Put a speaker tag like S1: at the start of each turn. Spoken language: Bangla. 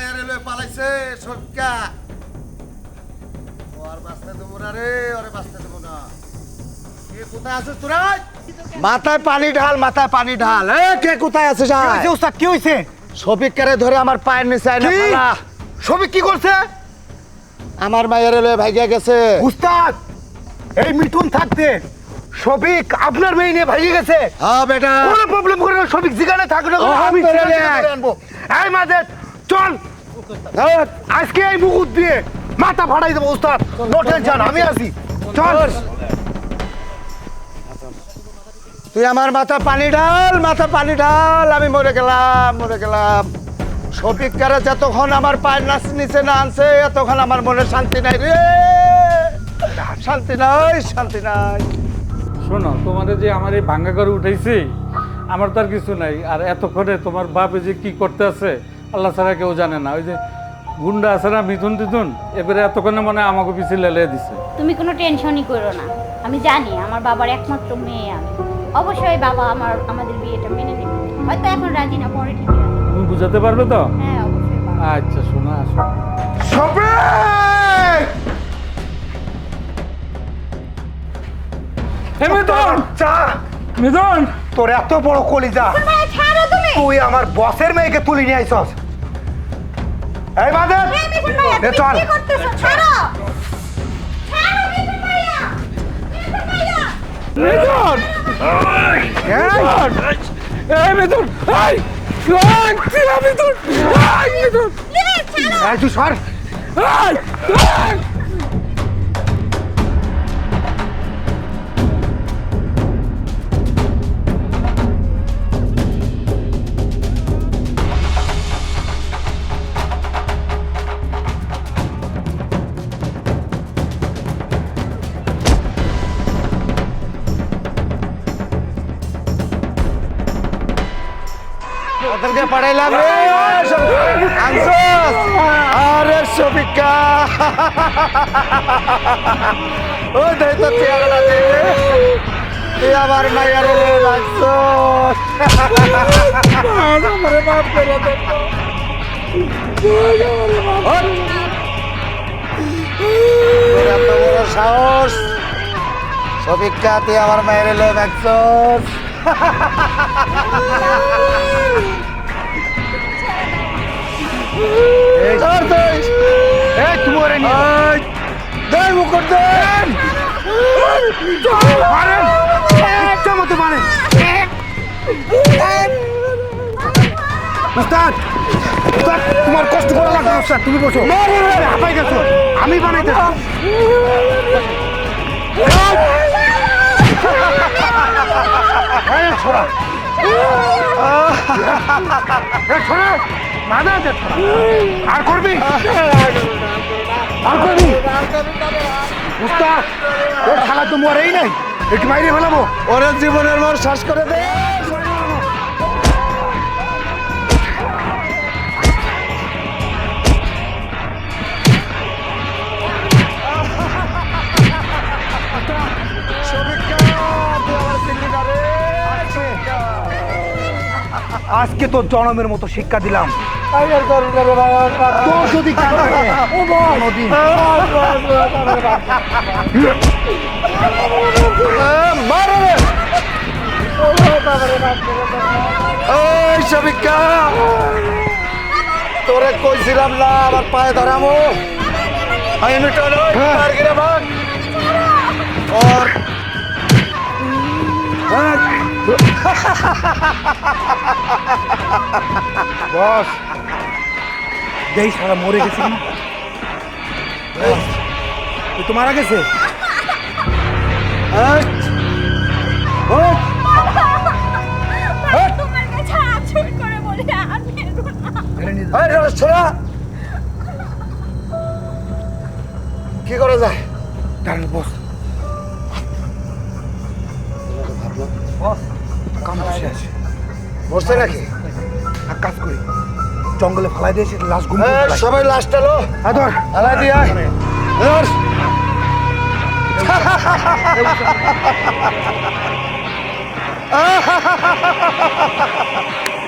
S1: মায়ের এলো পালাইছে সরকা। ও আর বাঁচতে দেবো না রে ওরে বাঁচতে দেবো না। কে কোথায় আছিস তোরা? মাথায় পানি ঢাল মাথায় পানি ঢাল। এ কে কোথায় আছিস
S2: হয়েছে উস্তাদ কি হয়েছে
S1: শফিক কারে ধরে আমার পায়ের নিচে আইনা? ফেলা।
S2: সবিক কি করছে?
S1: আমার মায়ের এলো ভাইগা গেছে।
S2: উস্তাদ এই মিঠুন থাকতে সবিক আপনার মেয়ে নিয়ে ভাইয়ে গেছে।
S1: হ্যাঁ বেটা।
S2: কোনো প্রবলেম করে না সবিক যেখানে থাকবে আমি আনব। এই মাঝে চল। আজকে এই মুকুট দিয়ে মাথা ফাটাই দেবো উস্তাদ। নো টেনশন আমি আছি। চল।
S1: তুই আমার মাথা পানি ঢাল মাথা পানি ঢাল আমি মরে গেলাম মরে গেলাম। শফিক কারে যতক্ষণ আমার পায়ের নাচ নিচে না আনছে এতক্ষণ আমার মনে শান্তি নাই রে। শান্তি নাই শান্তি নাই।
S3: শোনো তোমাদের যে আমার এই ভাঙ্গা করে উঠেছি আমার তো আর কিছু নাই। আর এতক্ষণে তোমার বাপে যে কি করতে আছে আল্লাহ ছাড়া কেউ জানে না। ওই যে গুন্ডা আছে না মিথুন টিথুন এবারে এতক্ষণে মনে হয় আমাকে পিছিয়ে লেলে দিছে।
S4: তুমি কোনো টেনশনই করো না। আমি জানি আমার বাবার একমাত্র মেয়ে আমি। অবশ্যই বাবা আমার আমাদের বিয়েটা মেনে নেবে। হয়তো এখন রাজি না পরে ঠিক আছে
S3: তুমি বুঝাতে পারবে তো?
S4: হ্যাঁ অবশ্যই পারবে।
S3: আচ্ছা শোনা আসো।
S2: সবিক
S3: হে মিথুন!
S2: চা!
S3: মিথুন!
S2: তোর এত বড় কলিজা।
S4: ভাই, ছাড়ো! তুমি
S2: তুই আমার বসের মেয়েকে তুলি নিয়ে আইছস। এই বাদে এ চল।
S3: মিথুন!
S2: এই,
S3: এই
S2: তুই সর।
S3: এই!
S1: ওদেরকে পাঠাইলাম আরে শফিকা। ও, দেখ তো চেহারাটা দে তুই আমার মায়ের এলো লাগছস
S3: আমারে মাফ করে
S1: বড় সাহস। তুই আমার মায়ের এলো লাগছস
S2: ইচ্ছা মতো মারেন উস্তাদ উস্তাদ তোমার কষ্ট করা না, উস্তাদ তুমি বসো। হাঁপাই গেছো। আমি বানাইতে ছোড়া। ছোড়া। আর করবি? আর করবি? উস্তাদ ও খালা তো মরেই নাই। একটু বাইরে ফেলাবো।
S1: ওরা জীবনের মর শ্বাস করে দে।
S2: আজকে তোর জনমের মতো শিক্ষা দিলাম তোর যদি
S1: কইছিলাম না আমার পায়ে ধরামো আমি মার ভাগ
S2: বস। যেই সারা মরে গেছে না তুই তো মারা গেছে।
S4: এরকম না।
S1: ছোড়া কি করে যায়?
S2: দাঁড়ান বস। বস কাম বসে
S1: নাকি?
S2: এক কাজ করি। জঙ্গলে ফেলাই দিয়েছি লাশ গুম
S1: সবাই লাস্ট এলো
S2: হ্যাঁ ধর।
S1: আলাই দিয়ে। ধর।